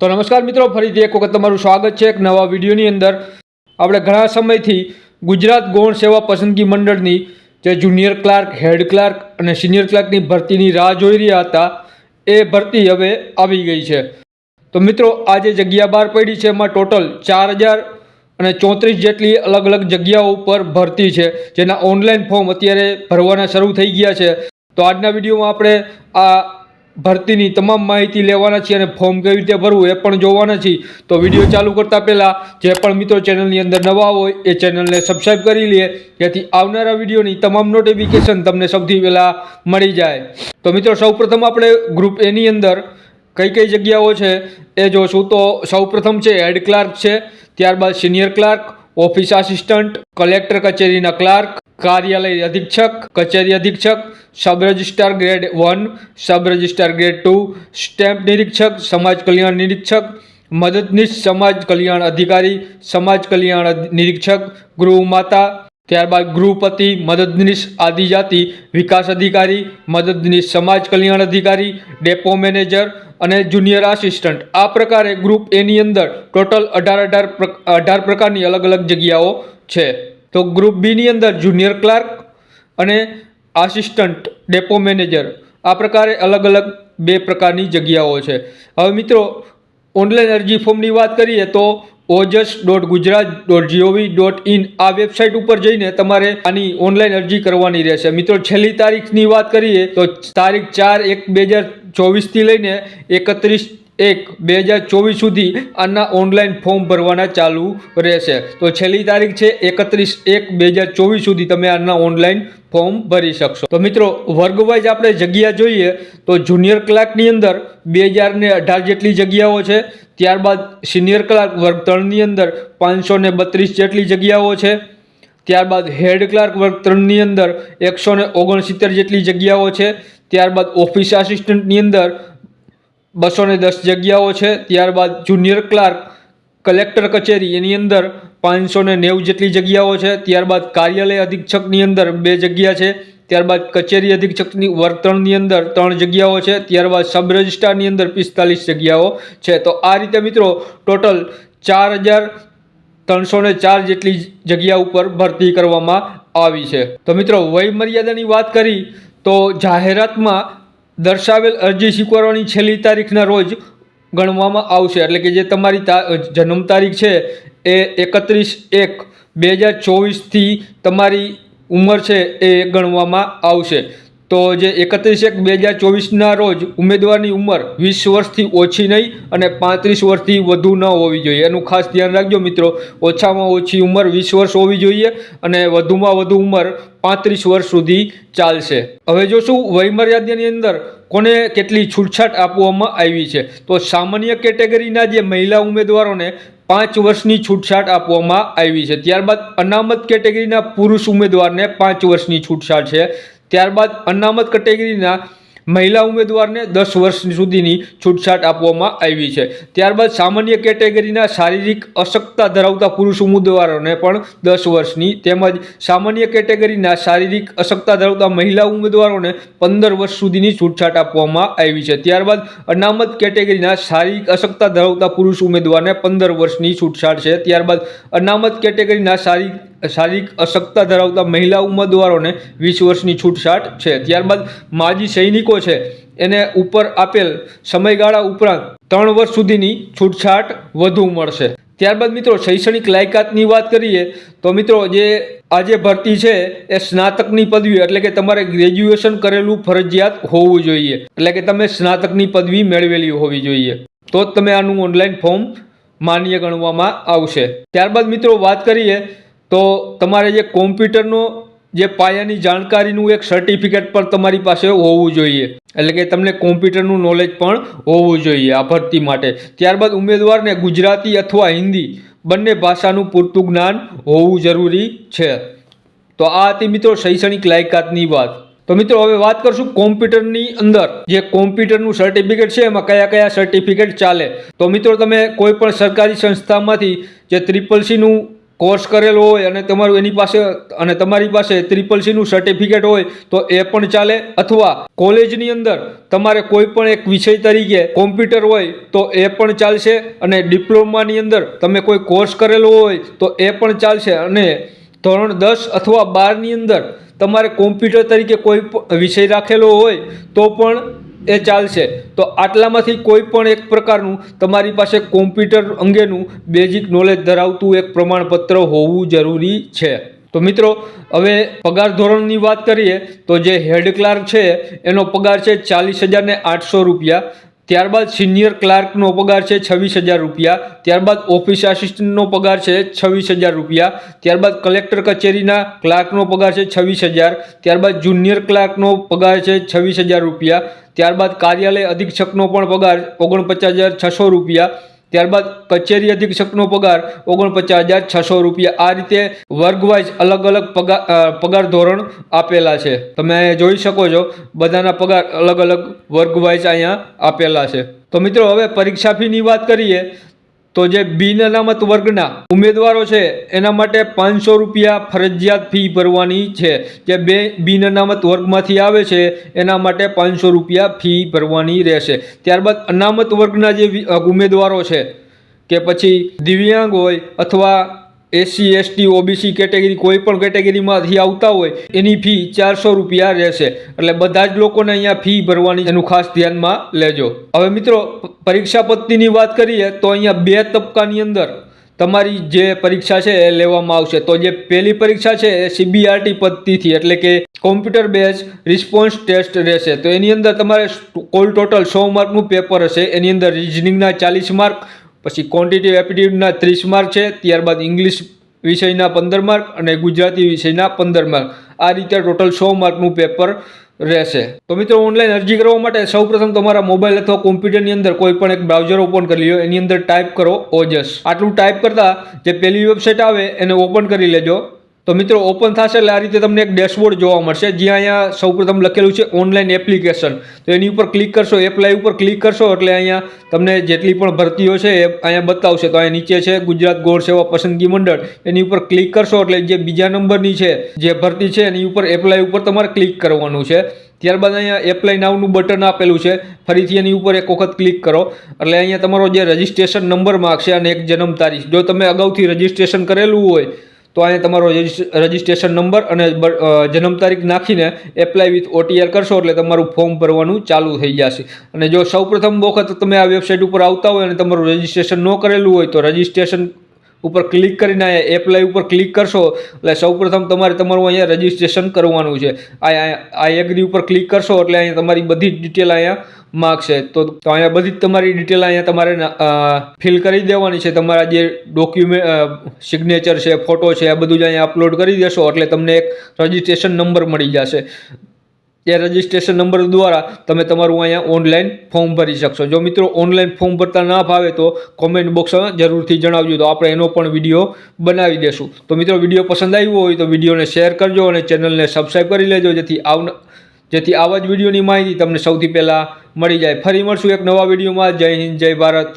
તો નમસ્કાર મિત્રો, ફરીથી એક વખત તમારું સ્વાગત છે એક નવા વિડીયોની અંદર. આપણે ઘણા સમયથી ગુજરાત ગૌણ સેવા પસંદગી મંડળની જે જુનિયર ક્લાર્ક, હેડ ક્લાર્ક અને સિનિયર ક્લાર્કની ભરતીની રાહ જોઈ રહ્યા હતા, એ ભરતી હવે આવી ગઈ છે. તો મિત્રો આ જે જગ્યા બહાર પડી છે એમાં ટોટલ ચાર હજાર અને ચોત્રીસ જેટલી અલગ અલગ જગ્યાઓ ઉપર ભરતી છે, જેના ઓનલાઈન ફોર્મ અત્યારે ભરવાના શરૂ થઈ ગયા છે. તો આજના વિડીયોમાં આપણે આ ભરતીની તમામ માહિતી લેવાના છીએ અને ફોર્મ કેવી રીતે ભરવું એ પણ જોવાના છીએ. તો વીડિયો ચાલુ કરતાં પહેલાં જે પણ મિત્રો ચેનલની અંદર નવા હોય એ ચેનલને સબસ્ક્રાઈબ કરી લે. જેથી આવનારા વિડીયોની તમામ નોટિફિકેશન તમને સૌથી પહેલાં મળી જાય. તો મિત્રો, સૌપ્રથમ આપણે ગ્રુપ એની અંદર કઈ કઈ જગ્યાઓ છે એ જોશું. તો સૌપ્રથમ છે હેડ ક્લાર્ક છે, ત્યારબાદ senior clerk office assistant collector કચેરીના ક્લાર્ક કાર્યાલય અધિક્ષક, કચેરી અધિક્ષક, sub registrar grade one, sub registrar grade two, stamp નિરીક્ષક, સમાજ કલ્યાણ નિરીક્ષક, મદદનીશ, સમાજ કલ્યાણ અધિકારી, સમાજ કલ્યાણ નિરીક્ષક ગૃહમાતા ત્યારબાદ ગૃહપતિ, મદદનીશ આદિજાતિ વિકાસ અધિકારી, મદદનીશ સમાજ કલ્યાણ અધિકારી, ડેપો મેનેજર અને જુનિયર આસિસ્ટન્ટ. આ પ્રકારે ગ્રુપ એની અંદર ટોટલ અઢાર અઢાર અઢાર પ્રકારની અલગ અલગ જગ્યાઓ છે. તો ગ્રુપ બીની અંદર જુનિયર ક્લાર્ક અને આસિસ્ટન્ટ, ડેપો મેનેજર. આ પ્રકારે અલગ અલગ બે પ્રકારની જગ્યાઓ છે. હવે મિત્રો, ઓનલાઈન અરજી ફોર્મની વાત કરીએ તો Ojas dot Gujarat dot GOV dot in આ વેબસાઇટ ઉપર જઈને તમારે આની ઓનલાઈન અરજી કરવાની રહેશે. મિત્રો, છેલ્લી તારીખની વાત કરીએ તો તારીખ ચાર એક બે હજાર ચોવીસથી લઈને એકત્રીસ એક, બે હજાર ચોવીસ સુધી આના ઓનલાઈન ફોર્મ ભરવાના ચાલુ રહેશે. તો છેલ્લી તારીખ છે એકત્રીસ એક, બે હજાર ચોવીસ સુધી તમે આના ઓનલાઈન ફોર્મ ભરી શકશો. તો મિત્રો, વર્ગવાઇઝ આપણે જગ્યા જોઈએ તો જુનિયર ક્લાર્કની અંદર બે હજાર ને અઢાર જેટલી જગ્યાઓ છે, ત્યારબાદ સિનિયર ક્લાર્ક વર્ગ ત્રણની અંદર પાંચસો ને બત્રીસ જેટલી જગ્યાઓ છે, ત્યારબાદ હેડ ક્લાર્ક વર્ગ ત્રણની અંદર એકસો ને ઓગણસિત્તેર જેટલી જગ્યાઓ છે, ત્યારબાદ ઓફિસ આસિસ્ટન્ટની અંદર બસો ને દસ જગ્યાઓ છે. ત્યારબાદ જુનિયર ક્લાર્ક કલેક્ટર કચેરી, એની અંદર પાંચસો ને નેવું જેટલી જગ્યાઓ છે. ત્યારબાદ કાર્યાલય અધિક્ષકની અંદર બે જગ્યા છે. ત્યારબાદ કચેરી અધિક્ષકની વર્તણની અંદર ત્રણ જગ્યાઓ છે. ત્યારબાદ સબ રજિસ્ટ્રારની અંદર પિસ્તાલીસ જગ્યાઓ છે. તો આ રીતે મિત્રો ટોટલ ચાર હજાર ત્રણસો ને ચાર જેટલી જગ્યા ઉપર ભરતી કરવામાં આવી છે. તો મિત્રો વય મર્યાદાની વાત કરી, તો જાહેરાતમાં દર્શાવેલ અરજી સ્વીકારવાની છેલ્લી તારીખના રોજ ગણવામાં આવશે. એટલે કે જે તમારી જન્મ તારીખ છે એ એકત્રીસ એક બે હજાર ચોવીસથી તમારી ઉંમર છે એ ગણવામાં આવશે. તો જે એકત્રીસ એક બે હજાર ચોવીસના રોજ ઉમેદવારની ઉંમર વીસ વર્ષથી ઓછી નહીં અને પાંત્રીસ વર્ષથી વધુ ન હોવી જોઈએ. એનું ખાસ ધ્યાન રાખજો મિત્રો. ઓછામાં ઓછી ઉંમર વીસ વર્ષ હોવી જોઈએ અને વધુમાં વધુ ઉંમર પાંત્રીસ વર્ષ સુધી ચાલશે. હવે જોશું વયમર્યાદાની અંદર કોને કેટલી છૂટછાટ આપવામાં આવી છે. તો સામાન્ય કેટેગરીના જે મહિલા ઉમેદવારોને પાંચ વર્ષની છૂટછાટ આપવામાં આવી છે. ત્યારબાદ અનામત કેટેગરીના પુરુષ ઉમેદવારને પાંચ વર્ષની છૂટછાટ છે. ત્યારબાદ અનામત કેટેગરીના મહિલા ઉમેદવારને દસ વર્ષ સુધીની છૂટછાટ આપવામાં આવી છે. ત્યારબાદ સામાન્ય કેટેગરીના શારીરિક અશક્તતા ધરાવતા પુરુષ ઉમેદવારોને પણ દસ વર્ષની તેમજ સામાન્ય કેટેગરીના શારીરિક અશક્તતા ધરાવતા મહિલા ઉમેદવારોને પંદર વર્ષ સુધીની છૂટછાટ આપવામાં આવી છે. ત્યારબાદ અનામત કેટેગરીના શારીરિક અશક્તતા ધરાવતા પુરુષ ઉમેદવારને પંદર વર્ષની છૂટછાટ છે. ત્યારબાદ અનામત કેટેગરીના શારીરિક શારીરિક અશક્તતા ધરાવતા મહિલા ઉમેદવારોને વીસ વર્ષની છૂટછાટ છે. ત્યારબાદ માજી સૈનિકો છે. એને ઉપર આપેલ સમયગાળા ઉપરાંત ત્રણ વર્ષ સુધીની છૂટછાટ વધુ મળશે. ત્યારબાદ મિત્રો, શૈક્ષણિક લાયકાતની વાત કરીએ તો મિત્રો, જે આજે ભરતી છે એ સ્નાતકની પદવી, એટલે કે તમારે ગ્રેજ્યુએશન કરેલું ફરજિયાત હોવું જોઈએ. એટલે કે તમે સ્નાતકની પદવી મેળવેલી હોવી જોઈએ. તો જ તમે આનું ઓનલાઈન ફોર્મ માન્ય ગણવામાં આવશે. ત્યારબાદ મિત્રો, વાત કરીએ તો તમારે જે કોમ્પ્યુટરનો જે પાયાની જાણકારીનું એક સર્ટિફિકેટ પણ તમારી પાસે હોવું જોઈએ. એટલે કે તમને કોમ્પ્યુટરનું નોલેજ પણ હોવું જોઈએ આ ભરતી માટે. ત્યારબાદ ઉમેદવારને ગુજરાતી અથવા હિન્દી બંને ભાષાનું પૂરતું જ્ઞાન હોવું જરૂરી છે. તો આ હતી મિત્રો શૈક્ષણિક લાયકાતની વાત. તો મિત્રો હવે વાત કરશું કોમ્પ્યુટરની અંદર. જે કોમ્પ્યુટરનું સર્ટિફિકેટ છે, એમાં કયા કયા સર્ટિફિકેટ ચાલે? તો મિત્રો તમે કોઈ પણ સરકારી સંસ્થામાંથી જે ત્રિપલ સીનું કોર્સ કરેલો હોય અને તમારું એની પાસે અને તમારી પાસે ત્રિપલ સીનું સર્ટિફિકેટ હોય તો એ પણ ચાલે અથવા કોલેજની અંદર તમારે કોઈ પણ એક વિષય તરીકે કોમ્પ્યુટર હોય તો એ પણ ચાલશે અને ડિપ્લોમાની અંદર તમે કોઈ કોર્સ કરેલો હોય તો એ પણ ચાલશે અને ધોરણ દસ અથવા બારની અંદર તમારે કોમ્પ્યુટર તરીકે કોઈ વિષય રાખેલો હોય તો પણ એ ચાલશે. તો આટલામાંથી કોઈ પણ એક પ્રકારનું તમારી પાસે કોમ્પ્યુટર અંગેનું બેઝિક નોલેજ ધરાવતું એક પ્રમાણપત્ર હોવું જરૂરી છે. તો મિત્રો, હવે પગાર ધોરણની વાત કરીએ તો જે હેડ ક્લાર્ક છે, એનો પગાર છે ચાલીસ હજારને આઠસો રૂપિયા. ત્યારબાદ સિનિયર ક્લાર્કનો પગાર છે છવ્વીસ હજાર રૂપિયા, ત્યારબાદ ઓફિસ આસિસ્ટન્ટનો પગાર છે છવ્વીસ હજાર રૂપિયા, ત્યારબાદ કલેક્ટર કચેરીના ક્લાર્કનો પગાર છે છવ્વીસ હજાર, ત્યારબાદ જુનિયર ક્લાર્કનો પગાર છે છવ્વીસ હજાર રૂપિયા, ત્યારબાદ કાર્યાલય અધિક્ષકનો પણ પગાર ઓગણપચાસ હજાર છસો રૂપિયા ત્યારબાદ કચેરી અધિક્ષકનો પગાર ઓગણપચાસ હજાર છસો રૂપિયા. આ રીતે વર્ગવાઇઝ અલગ અલગ પગાર પગાર ધોરણ આપેલા છે. તમે જોઈ શકો છો, બધાના પગાર અલગ અલગ વર્ગવાઇઝ અહીંયા આપેલા છે. તો મિત્રો, હવે પરીક્ષા ફીની વાત કરીએ. તો જે બિન અનામત વર્ગના ઉમેદવારો છે, એના માટે પાંચસો રૂપિયા ફરજિયાત ફી ભરવાની છે. જે બે બિન અનામત વર્ગમાંથી આવે છે, એના માટે પાંચસો રૂપિયા ફી ભરવાની રહેશે. ત્યારબાદ અનામત વર્ગના જે ઉમેદવારો છે, કે પછી દિવ્યાંગ હોય અથવા એસસી, એસટી, ઓબીસી કેટેગરી, કોઈ પણ કેટેગરીમાંથી આવતા હોય, એની ફી ચારસો રૂપિયા રહેશે. એટલે બધા જ લોકોને અહીંયા ફી ભરવાની એનું ખાસ ધ્યાનમાં લેજો. હવે મિત્રો પરીક્ષા પદ્ધતિની વાત કરીએ, તો અહીંયા બે તબક્કાની અંદર તમારી જે પરીક્ષા છે એ લેવામાં આવશે. તો જે પહેલી પરીક્ષા છે એ સીબીઆરટી પદ્ધતિથી, એટલે કે કોમ્પ્યુટર બેઝ રિસ્પોન્સ ટેસ્ટ રહેશે. તો એની અંદર તમારે કોલ ટોટલ સો માર્કનું પેપર હશે. એની અંદર રિઝનિંગના ચાલીસ માર્ક પછી ક્વોન્ટિટી એપ્ટિટ્યૂડના ત્રીસ માર્ક છે, ત્યારબાદ ઇંગ્લિશ વિષયના પંદર માર્ક અને ગુજરાતી વિષયના પંદર માર્ક આ રીતે ટોટલ સો માર્કનું પેપર રહેશે. તો મિત્રો ઓનલાઈન અરજી કરવા માટે સૌપ્રથમ તમારા મોબાઈલ અથવા કોમ્પ્યુટરની અંદર કોઈ પણ એક બ્રાઉઝર ઓપન કરી લો એની અંદર ટાઈપ કરો ઓજસ. આટલું ટાઈપ કરતાં જે પહેલી વેબસાઇટ આવે, એને ઓપન કરી લેજો. તો મિત્રો ઓપન થશે એટલે આ રીતે તમને એક ડેશબોર્ડ જોવા મળશે. જ્યાં અહીંયા સૌપ્રથમ લખેલું છે ઓનલાઈન એપ્લિકેશન તો એની ઉપર ક્લિક કરશો એપ્લાય ઉપર ક્લિક કરશો, એટલે અહીંયા તમને જેટલી પણ ભરતીઓ છે એ અહીંયા બતાવશે. તો અહીંયા નીચે છે ગુજરાત ગોળ સેવા પસંદગી મંડળ. એની ઉપર ક્લિક કરશો એટલે જે બીજા નંબરની છે, જે ભરતી છે, એની ઉપર એપ્લાય ઉપર તમારે ક્લિક કરવાનું છે. ત્યારબાદ અહીંયા એપ્લાય નાવનું બટન આપેલું છે. ફરીથી એની ઉપર એક વખત ક્લિક કરો. એટલે અહીંયા તમારો જે રજિસ્ટ્રેશન નંબર માગશે અને એક જન્મ તારીખ. જો તમે અગાઉથી રજિસ્ટ્રેશન કરેલું હોય તો અહીં તમારો રજિસ્ટ- રજિસ્ટ્રેશન નંબર અને જન્મ તારીખ નાખીને એપ્લાય વિથ ઓટીઆર કરશો એટલે તમારું ફોર્મ ભરવાનું ચાલુ થઈ જશે. અને જો સૌપ્રથમ વખત તમે આ વેબસાઇટ ઉપર આવતા હોય અને તમારું રજિસ્ટ્રેશન ન કરેલું હોય તો રજિસ્ટ્રેશન ઉપર ક્લિક કરીને અહીંયા એપ્લાય ઉપર ક્લિક કરશો, એટલે સૌપ્રથમ તમારે તમારું અહીંયા રજિસ્ટ્રેશન કરવાનું છે. આ, આ- એગ્રી ઉપર ક્લિક કરશો, એટલે અહીંયા તમારી બધી જ ડિટેલ અહીંયા માગશે તો અહીંયા બધી જ તમારી ડિટેલ અહીંયા તમારે ફિલ કરી દેવાની છે. તમારા જે ડોક્યુમેન્ટ સિગ્નેચર છે ફોટો છે, આ બધું જ અહીંયા અપલોડ કરી દેશો, એટલે તમને એક રજીસ્ટ્રેશન નંબર મળી જશે. એ રજિસ્ટ્રેશન નંબર દ્વારા તમે તમારું અહીંયા ઓનલાઈન ફોર્મ ભરી શકશો. જો મિત્રો ઓનલાઈન ફોર્મ ભરતા ના ભાવે તો કોમેન્ટ બોક્સમાં જરૂરથી જણાવજો. તો આપણે એનો પણ વીડિયો બનાવી દેશું. તો મિત્રો વીડિયો પસંદ આવ્યો હોય તો વિડીયોને શેર કરજો અને ચેનલને સબસ્ક્રાઈબ કરી લેજો. જેથી આવન, જેથી આવા જ વિડીયોની માહિતી તમને સૌથી પહેલાં મળી જાય. ફરી મળશું એક નવા વિડીયોમાં જય હિન્દ, જય ભારત.